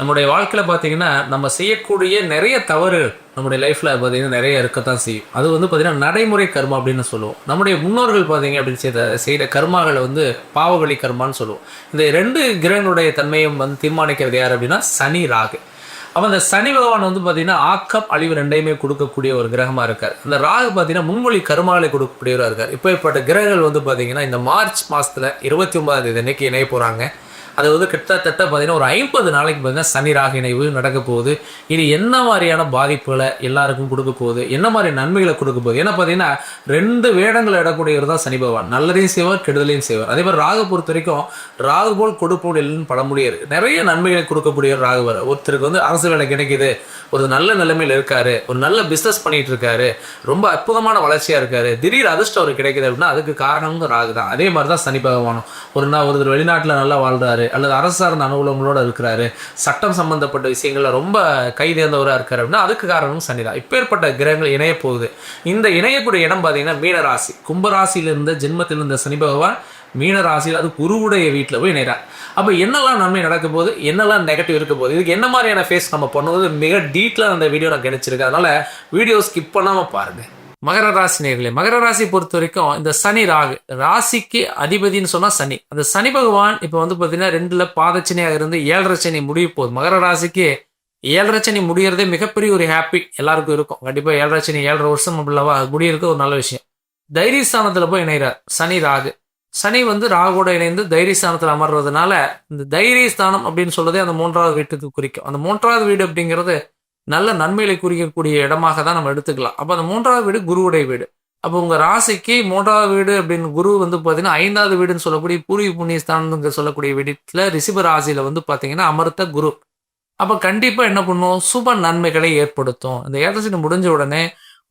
நம்முடைய வாழ்க்கையில் பார்த்தீங்கன்னா நம்ம செய்யக்கூடிய நிறைய தவறு நம்முடைய லைஃப்பில் பார்த்தீங்கன்னா நிறைய இருக்கத்தான் செய்யும். அது வந்து பார்த்தீங்கன்னா நடைமுறை கர்மா அப்படின்னு சொல்லுவோம். நம்முடைய முன்னோர்கள் பார்த்தீங்க அப்படின்னு செய்த செய்த கர்மாகளை வந்து பாவவழி கர்மான்னு சொல்லுவோம். இந்த ரெண்டு கிரகங்களுடைய தன்மையும் வந்து தீர்மானிக்கிறது யார் அப்படின்னா சனி ராகு. அப்போ அந்த சனி பகவான் வந்து பார்த்தீங்கன்னா ஆக்கம் அழிவு ரெண்டையுமே கொடுக்கக்கூடிய ஒரு கிரகமாக இருக்கார். அந்த ராகு பார்த்தீங்கன்னா முன்மொழி கருமாலை கொடுக்கக்கூடியவராக இருக்கார். இப்போ இப்பட்ட கிரகங்கள் வந்து பார்த்தீங்கன்னா இந்த மார்ச் மாதத்தில் இருபத்தி ஒன்பதாம் தேதி அன்னைக்கு இணைய போகிறாங்க அது வந்து கிட்டத்தட்ட பார்த்தீங்கன்னா ஒரு ஐம்பது நாளைக்கு பார்த்தீங்கன்னா சனி ராக இணைவு நடக்க போகுது. இது என்ன மாதிரியான பாதிப்புகளை எல்லாருக்கும் கொடுக்க போகுது? என்ன மாதிரி நன்மைகளை கொடுக்க போகுது? ஏன்னா பார்த்தீங்கன்னா ரெண்டு வேடங்களை இடக்கூடியவர் தான் சனி பகவான். நல்லதையும் செய்வார் கெடுதலையும் செய்வார். அதே மாதிரி ராகு பொறுத்த வரைக்கும் ராகு போல் கொடுப்போம் முடியாது நிறைய நன்மைகளை கொடுக்கக்கூடிய ராகுவர் ஒருத்தருக்கு வந்து அரசு வேலை கிடைக்குது. ஒரு நல்ல நிலைமையில் இருக்காரு. ஒரு நல்ல பிஸ்னஸ் பண்ணிட்டு இருக்காரு. ரொம்ப அற்புதமான வளர்ச்சியாக இருக்காரு. திடீர் அதிர்ஷ்டம் அவர் கிடைக்குது அப்படின்னா அதுக்கு காரணமும் ராகு தான். அதே மாதிரி தான் சனி பகவானும். ஒரு நாள் ஒருத்தர் வெளிநாட்டில் நல்லா வாழ்றாரு. அல்லது அரசு சார்ந்த அனுகூலங்களோட இருக்கிறாரு சட்டம் சம்பந்தப்பட்ட விஷயங்களில் ரொம்ப கைதேர்ந்தவராக இருக்கார் அப்படின்னா அதுக்கு காரணமும் சனி தான் இப்பேற்பட்ட கிரகங்கள் இணைய போகுது. இந்த இணையக்கூடிய இடம் பார்த்தீங்கன்னா மீனராசி. கும்பராசியிலிருந்த ஜென்மத்தில் இருந்த சனி பகவான் மீன ராசியில் அது குருவுடைய வீட்டில் போய் இணைகிறார் அப்போ என்னெல்லாம் நன்மை நடக்க போகுது? என்னெல்லாம் நெகட்டிவ் இருக்க போகுது? இதுக்கு என்ன மாதிரியான ஃபேஸ் நம்ம பண்ணுவது? மிக டீட்டெயிலாக அந்த வீடியோ நான் கிடைச்சிருக்கு அதனால் வீடியோ ஸ்கிப் பண்ணாமல் பாருங்கள் மகர ராசி நேர்களே மகர ராசி பொறுத்த வரைக்கும் இந்த சனி ராகு ராசிக்கு அதிபதின்னு சொன்னா சனி. அந்த சனி பகவான் இப்போ வந்து பார்த்தீங்கன்னா ரெண்டுல பாதச்சனியாக இருந்து ஏழரை சனி முடிய போகுது. மகர ராசிக்கு ஏழரை சனி முடியறதே மிகப்பெரிய ஒரு ஹாப்பி எல்லாருக்கும் இருக்கும். கண்டிப்பா ஏழரை சனி ஏழரை வருஷம் உள்ளவா அது முடியறது ஒரு நல்ல விஷயம். தைரியஸ்தானத்துல போய் இணைகிறார் சனி ராகு. சனி வந்து ராகுவோட இணைந்து தைரியஸ்தானத்தில் அமர்றதுனால இந்த தைரியஸ்தானம் அப்படின்னு சொல்றதே அந்த மூன்றாவது வீட்டுக்கு குறிக்கும். அந்த மூன்றாவது வீடு அப்படிங்கிறது நல்ல நன்மைகளை குறிக்கக்கூடிய இடமாக தான் நம்ம எடுத்துக்கலாம். அப்போ அந்த மூன்றாவது வீடு குருவுடைய வீடு. அப்போ உங்கள் ராசிக்கு மூன்றாவது வீடு அப்படின்னு குரு வந்து பார்த்தீங்கன்னா ஐந்தாவது வீடுன்னு சொல்லக்கூடிய பூர்வீக புண்ணியஸ்தானம் சொல்லக்கூடிய வீட்டில் ரிஷப ராசியில் வந்து பார்த்தீங்கன்னா அமர்த்த குரு. அப்போ கண்டிப்பாக என்ன பண்ணும்? சுப நன்மைகளை ஏற்படுத்தும். இந்த ஏதசினி முடிஞ்ச உடனே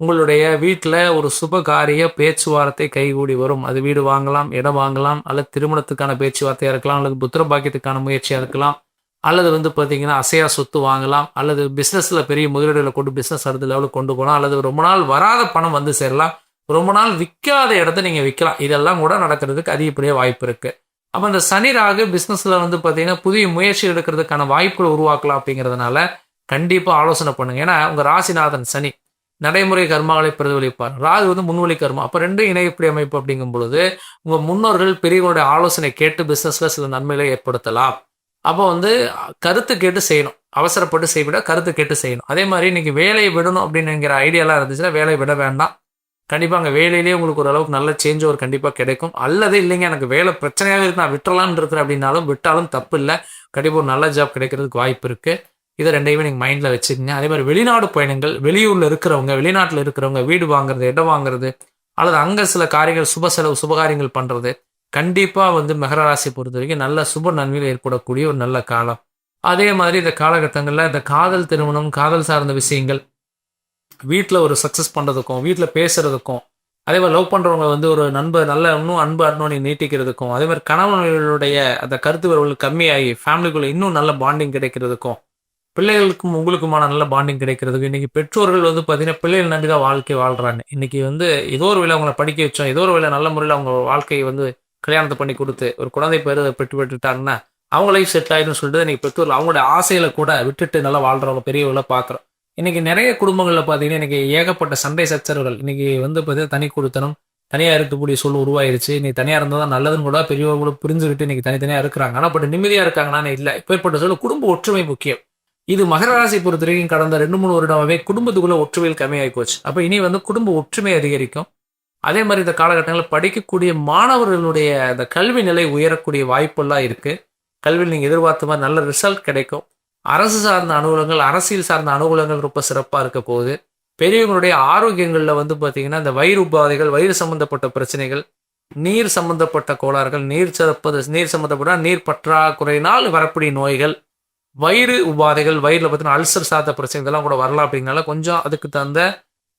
உங்களுடைய வீட்டில் ஒரு சுப காரிய பேச்சுவார்த்தை கைகூடி வரும். அது வீடு வாங்கலாம் இடம் வாங்கலாம் அல்லது திருமணத்துக்கான பேச்சுவார்த்தையாக இருக்கலாம் அல்லது புத்திர பாக்கியத்துக்கான முயற்சியாக இருக்கலாம். அல்லது வந்து பார்த்தீங்கன்னா அசையா சொத்து வாங்கலாம் அல்லது பிஸ்னஸில் பெரிய முதலீடுகளை கொண்டு பிஸ்னஸ் அடுத்த லெவலுக்கு கொண்டு போகலாம் அல்லது ரொம்ப நாள் வராத பணம் வந்து சேரலாம் ரொம்ப நாள் விற்காத இடத்த நீங்கள் விற்கலாம். இதெல்லாம் கூட நடக்கிறதுக்கு அதிகப்படியாக வாய்ப்பு இருக்குது அப்போ இந்த சனி ராகு பிஸ்னஸில் வந்து பார்த்தீங்கன்னா புதிய முயற்சி எடுக்கிறதுக்கான வாய்ப்புகளை உருவாக்கலாம் அப்படிங்கிறதுனால கண்டிப்பாக ஆலோசனை பண்ணுங்க. ஏன்னா உங்கள் ராசிநாதன் சனி நடைமுறை கர்மாவை பிரதிபலிப்பார். ராகு வந்து முன்வழி கர்மா. அப்போ ரெண்டும் இணையப்படி அமைப்பு அப்படிங்கும் பொழுது உங்கள் முன்னோர்கள் பெரியவங்களுடைய ஆலோசனை கேட்டு பிஸ்னஸில் சில நன்மைகளை ஏற்படுத்தலாம். அப்போ வந்து கருத்து கேட்டு செய்யணும். அவசரப்பட்டு செய்விட கருத்து கேட்டு செய்யணும். அதே மாதிரி இன்னைக்கு வேலையை விடணும் அப்படின்னுங்கிற ஐடியாலாம் இருந்துச்சுன்னா வேலையை விட வேண்டாம். கண்டிப்பாக அங்கே வேலையிலேயே உங்களுக்கு ஓரளவுக்கு நல்ல சேஞ்ச் ஒரு கண்டிப்பாக கிடைக்கும். அல்லது இல்லைங்க எனக்கு வேலை பிரச்சனையாக இருக்கு நான் விட்டுறலாம்னு இருக்கிறேன் அப்படின்னாலும் விட்டாலும் தப்பு இல்லை. கண்டிப்பாக ஒரு நல்ல ஜாப் கிடைக்கிறதுக்கு வாய்ப்பு இருக்குது இதை ரெண்டையுமே நீங்கள் மைண்டில் வச்சுக்கோங்க. அதே மாதிரி வெளிநாடு பயணங்கள் வெளியூரில் இருக்கிறவங்க வெளிநாட்டில் இருக்கிறவங்க வீடு வாங்குறது இடம் வாங்குறது அல்லது அங்கே சில காரியங்கள் சுப செலவு சுபகாரியங்கள் பண்ணுறது கண்டிப்பாக வந்து மகர பொறுத்த வரைக்கும் நல்ல சுப நன்மையில் ஏற்படக்கூடிய ஒரு நல்ல காலம். அதே மாதிரி இந்த காலகட்டங்களில் இந்த காதல் திருமணம் காதல் சார்ந்த விஷயங்கள் வீட்டில் ஒரு சக்ஸஸ் பண்ணுறதுக்கும் வீட்டில் பேசுறதுக்கும் அதே மாதிரி லவ் பண்ணுறவங்க வந்து ஒரு நண்பர் நல்ல இன்னும் அன்பு அன்னோனி நீட்டிக்கிறதுக்கும் அதே மாதிரி கணவன்களுடைய அந்த கருத்து வரவுகள் கம்மியாகி ஃபேமிலிக்குள்ளே இன்னும் நல்ல பாண்டிங் கிடைக்கிறதுக்கும் பிள்ளைகளுக்கும் உங்களுக்குமான நல்ல பாண்டிங் கிடைக்கிறதுக்கு இன்னைக்கு பெற்றோர்கள் வந்து பார்த்தீங்கன்னா பிள்ளைகள் நம்பி தான் வாழ்க்கை வாழ்கிறாங்க இன்னைக்கு வந்து ஏதோ ஒரு வேலை அவங்கள படிக்க வச்சோம் ஏதோ ஒரு வேலை நல்ல முறையில் அவங்க வாழ்க்கையை வந்து கல்யாணத்தை பண்ணி கொடுத்து ஒரு குழந்தை பேர் பெற்று விட்டுட்டாங்கன்னா அவங்களையும் செட் ஆயிடும்னு சொல்லிட்டு நீங்கள் பெற்றோர்கள் அவங்களோட ஆசையில கூட விட்டுட்டு நல்லா வாழ்றவங்க பெரியவங்கள பார்க்குறோம். இன்னைக்கு நிறைய குடும்பங்களில் பார்த்தீங்கன்னா இன்னைக்கு ஏகப்பட்ட சண்டை சச்சரவுகள். இன்னைக்கு வந்து பார்த்தீங்கன்னா தனி கொடுத்தனும் தனியாக இருக்கக்கூடிய சூழல் உருவாயிருச்சு. இன்னைக்கு தனியாக இருந்தால் தான் நல்லதுன்னு கூட பெரியவர்களும் புரிஞ்சுக்கிட்டு இன்னைக்கு தனித்தனியாக இருக்கிறாங்க. ஆனால் பட் நிம்மதியாக இருக்காங்கன்னா இல்லை. இப்பேற்பட்ட சொல்ல குடும்ப ஒற்றுமை முக்கியம். இது மகர ராசி பொறுத்த வரைக்கும் கடந்த ரெண்டு மூணு வருடமாவே குடும்பத்துக்குள்ள ஒற்றுமையில் கம்மியாகி போச்சு. அப்போ இனி வந்து குடும்ப ஒற்றுமை அதிகரிக்கும். அதே மாதிரி இந்த காலகட்டங்களில் படிக்கக்கூடிய மாணவர்களுடைய அந்த கல்வி நிலை உயரக்கூடிய வாய்ப்பெல்லாம் இருக்குது கல்வியில் நீங்கள் எதிர்பார்த்த மாதிரி நல்ல ரிசல்ட் கிடைக்கும். அரசு சார்ந்த அனுகூலங்கள் அரசியல் சார்ந்த அனுகூலங்கள் ரொம்ப சிறப்பாக இருக்க போகுது. பெரியவங்களுடைய ஆரோக்கியங்களில் வந்து பார்த்தீங்கன்னா இந்த வயிறு உபாதைகள் வயிறு சம்பந்தப்பட்ட பிரச்சனைகள் நீர் சம்பந்தப்பட்ட கோளாறுகள் நீர் சிறப்பது நீர் சம்மந்தப்பட்ட நீர் பற்றாக்குறையினால் வரக்கூடிய நோய்கள் வயிறு உபாதைகள் வயிறில் பார்த்தீங்கன்னா அல்சர் சார்ந்த பிரச்சனைகள்லாம் கூட வரலாம் அப்படிங்கிறனால கொஞ்சம் அதுக்கு தகுந்த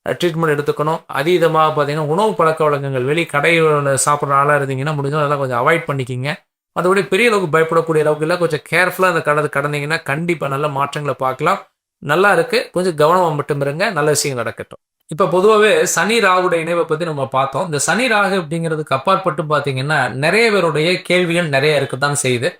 ட்ரீட்மெண்ட் எடுத்துக்கணும். அதீதமாக பார்த்தீங்கன்னா உணவு பழக்க வழக்கங்கள் வெளி கடையில் சாப்பிட்ற ஆளாக இருந்தீங்கன்னா முடிஞ்சால் அதெல்லாம் கொஞ்சம் அவாய்ட் பண்ணிக்கிங்க. அதோடய பெரிய அளவுக்கு பயப்படக்கூடிய அளவுக்கு இல்லை கொஞ்சம் கேர்ஃபுல்லாக அந்த கடந்து கடந்தீங்கன்னா கண்டிப்பாக நல்ல மாற்றங்களை பார்க்கலாம். நல்லா இருக்குது கொஞ்சம் கவனமாக மட்டும் இருங்க. நல்ல விஷயம் நடக்கட்டும். இப்போ பொதுவாகவே சனி ராகுடைய இணைவை பற்றி நம்ம பார்த்தோம். இந்த சனி ராகு அப்படிங்கிறதுக்கு அப்பாற்பட்டு பார்த்தீங்கன்னா நிறைய பேருடைய கேள்விகள் நிறைய இருக்கத்தான் செய்யுது.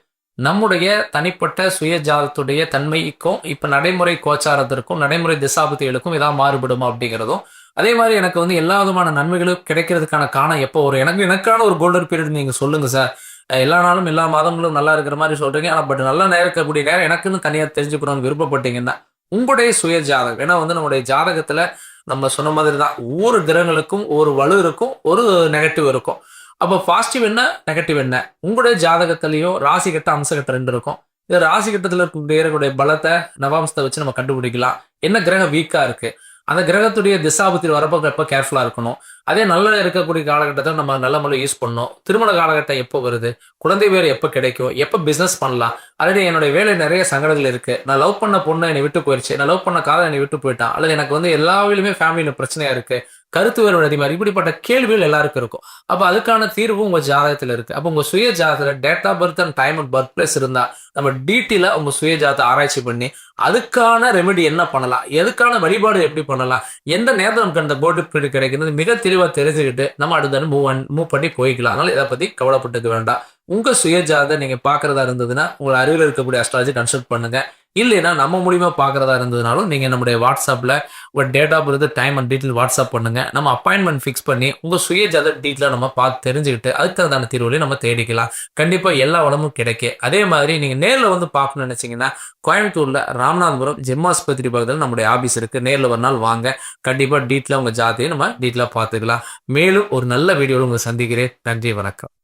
நம்முடைய தனிப்பட்ட சுயஜாதத்துடைய தன்மைக்கும் இப்போ நடைமுறை கோச்சாரத்திற்கும் நடைமுறை திசாபதிகளுக்கும் இதாக மாறுபடுமா அப்படிங்கிறதும் அதே மாதிரி எனக்கு வந்து எல்லா விதமான நன்மைகளும் கிடைக்கிறதுக்கான காரணம் எப்போ ஒரு எனக்கு எனக்கான ஒரு கோல்டன் பீரியட் நீங்கள் சொல்லுங்கள் சார் எல்லா நாளும் எல்லா மாதங்களும் நல்லா இருக்கிற மாதிரி சொல்கிறீங்க ஆனால் பட் நல்லா நேரம் இருக்கக்கூடிய நேரம் எனக்குன்னு தனியாக தெரிஞ்சுக்கணும்னு விருப்பப்பட்டீங்கன்னா உங்களுடைய சுய ஜாதகம் ஏன்னா வந்து நம்முடைய ஜாதகத்தில் நம்ம சொன்ன மாதிரி தான் ஒவ்வொரு கிரகங்களுக்கும் ஒரு வலு இருக்கும் ஒரு நெகட்டிவ் இருக்கும். அப்போ பாசிட்டிவ் என்ன? நெகட்டிவ் என்ன? உங்களுடைய ஜாதகத்திலையோ ராசி கட்ட அம்ச ரெண்டு இருக்கும். இது ராசி கட்டத்தில் இருக்கக்கூடிய பலத்தை நவாம்சத்தை வச்சு நம்ம கண்டுபிடிக்கலாம். என்ன கிரகம் வீக்கா இருக்கு? அந்த கிரகத்துடைய திசாபத்தில் வரப்போ எப்போ கேர்ஃபுல்லாக இருக்கணும்? அதே நல்ல இருக்கக்கூடிய காலகட்டத்தை நம்ம நல்ல முறையில் யூஸ் பண்ணணும். திருமண காலகட்டம் எப்போ வருது? குழந்தை வேறு எப்போ கிடைக்கும்? எப்போ பிஸ்னஸ் பண்ணலாம்? ஆல்ரெடி என்னுடைய வேலை நிறைய சங்கடங்கள் இருக்கு. நான் லவ் பண்ண பொண்ணு என்னை விட்டு போயிடுச்சு நான் லவ் பண்ண காதல் என்னை விட்டு போயிட்டான். அல்லது எனக்கு வந்து எல்லா வழியுமே ஃபேமிலியில் பிரச்சனையா இருக்கு. கருத்து வேறு அதிகமாக இப்படிப்பட்ட கேள்விகள் எல்லாருக்கும் இருக்கும். அப்போ அதுக்கான தீர்வும் உங்கள் ஜாதகத்தில் இருக்குது அப்போ உங்கள் சுய ஜாதகத்தில் date of birth and time and birth place இருந்தால் நம்ம டீட்டெயிலாக உங்கள் சுய ஜாதகத்தை ஆராய்ச்சி பண்ணி அதுக்கான ரெமெடி என்ன பண்ணலாம்? எதுக்கான வழிபாடு எப்படி பண்ணலாம்? எந்த நேரத்தில் நமக்கு அந்த போட்டு பீரியட் கிடைக்கிறது மிக தெளிவாக தெரிஞ்சுக்கிட்டு நம்ம அடுத்த மூவ் மூவ் பண்ணி போய்க்கலாம். அதனால் இதை பற்றி கவலைப்பட்டுக்க வேண்டாம். உங்கள் சுய நீங்கள் பார்க்குறதா இருந்ததுன்னா உங்கள் அருகில் இருக்கக்கூடிய அஸ்ட்ராலஜி கன்சல்ட் பண்ணுங்கள் இல்லைன்னா நம்ம மூலியமாக பார்க்குறதா இருந்ததுனாலும் நீங்கள் நம்முடைய வாட்ஸ்அப்பில் ஒரு date of birth time and detail WhatsApp பண்ணுங்க. நம்ம அப்பாயின்மெண்ட் ஃபிக்ஸ் பண்ணி உங்கள் சுய ஜத டீட்டெயிலாக நம்ம பார்த்து தெரிஞ்சுக்கிட்டு அதுக்கு தகுந்தான தீர்வுலையும் நம்ம தேடிக்கலாம். கண்டிப்பாக எல்லா வளமும் கிடைக்கும் அதே மாதிரி நீங்கள் நேரில் வந்து பார்க்கணும்னு நினச்சிங்கன்னா கோயம்புத்தூரில் ராமநாதபுரம் ஜென்மாஸ்பத்திரி பக்கத்தில் நம்முடைய ஆஃபீஸ் இருக்குது நேரில் ஒரு நாள் வாங்க. கண்டிப்பாக டீட்டெயிலாக உங்கள் ஜாதியை நம்ம டீட்டெயிலாக பார்த்துக்கலாம். மேலும் ஒரு நல்ல வீடியோவில் உங்களை சந்திக்கிறேன். நன்றி வணக்கம்.